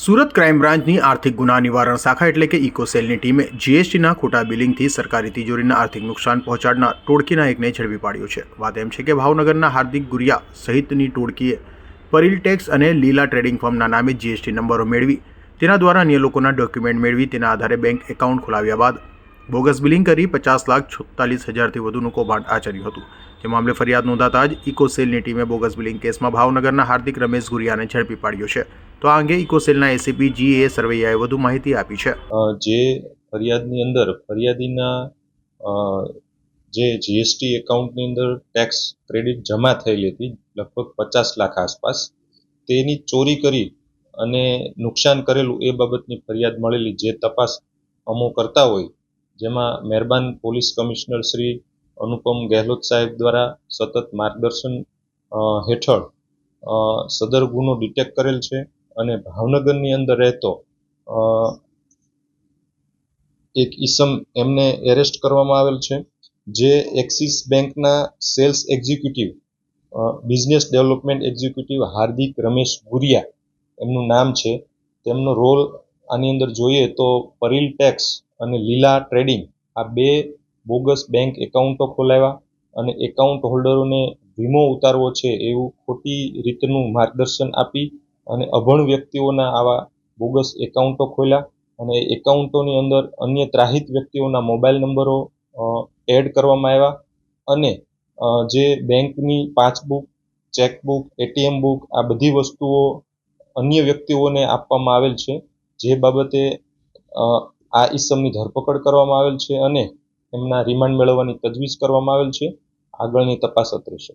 Surat crime બ્રાન્ચની આર્થિક ગુના નિવારણ શાખા એટલે કે ઇકોસેલની ટીમે જીએસટીના ખોટા બિલિંગથી સરકારી તિજોરીના આર્થિક નુકસાન પહોંચાડનાર ટોળકીના એકને ઝડપી પાડ્યો છે. વાત એમ છે કે ભાવનગરના હાર્દિક ગુરિયા સહિતની ટોળકીએ પરિલ ટેક્સ અને લીલા ટ્રેડિંગ ફર્મના નામે જીએસટી નંબરો મેળવી, તેના દ્વારા અન્ય લોકોના ડોક્યુમેન્ટ મેળવી, તેના આધારે બેંક એકાઉન્ટ ખોલાવ્યા બાદ બોગસ બિલિંગ કરી પચાસ લાખ છોતાલીસ હજારથી વધુનું કૌભાંડ આચર્યું હતું. તે મામલે ફરિયાદ નોંધાતા જ ઇકોસેલની ટીમે બોગસ બિલિંગ કેસમાં ભાવનગરના હાર્દિક રમેશ ગુરિયાને ઝડપી પાડ્યો છે. તો આ અંગે ઇકોસેલના એસીપી જી એ સરવૈયાએ વધુ માહિતી આપી છે. જે ફરિયાદની અંદર ફરિયાદીના જે જીએસટી એકાઉન્ટની અંદર ટેક્સ ક્રેડિટ જમા થયેલી હતી, લગભગ પચાસ લાખ આસપાસ, તેની ચોરી કરી અને નુકસાન કરેલું એ બાબતની ફરિયાદ મળેલી જે તપાસ અમો કરતા હોય જેમાં મહેરબાન પોલીસ કમિશનર શ્રી અનુપમ ગેહલોત સાહેબ દ્વારા સતત માર્ગદર્શન હેઠળ સદર ગુનો ડિટેક્ટ કરેલ છે અને ભાવનગરની અંદર રહેતો એક ઈસમ એમને એરેસ્ટ કરવામાં આવેલ છે, જે એક્સિસ બેંકના sales executive business development executive Hardik Ramesh Guriya એમનું નામ છે. તેમનો રોલ આની અંદર જોઈએ તો પરિલ ટેક્સ અને લીલા ટ્રેડિંગ આ બે બોગસ બેંક એકાઉન્ટો ખોલાવ્યા અને એકાઉન્ટ હોલ્ડરોને વીમો ઉતારવો છે એવું ખોટી રીતનું માર્ગદર્શન આપી અને અભણ વ્યક્તિઓના આવા બોગસ એકાઉન્ટો ખોલ્યા અને એકાઉન્ટોની અંદર અન્ય ત્રાહિત વ્યક્તિઓના મોબાઈલ નંબરો એડ કરવામાં આવ્યા અને જે બેંકની પાસબુક, ચેકબુક, એટીએમ બુક આ બધી વસ્તુઓ અન્ય વ્યક્તિઓને આપવામાં આવેલ છે. જે બાબતે આ ઈસમની ધરપકડ કરવામાં આવેલ છે અને એમના રિમાન્ડ મેળવવાની તજવીજ કરવામાં આવેલ છે. આગળની તપાસ અત્રે છે.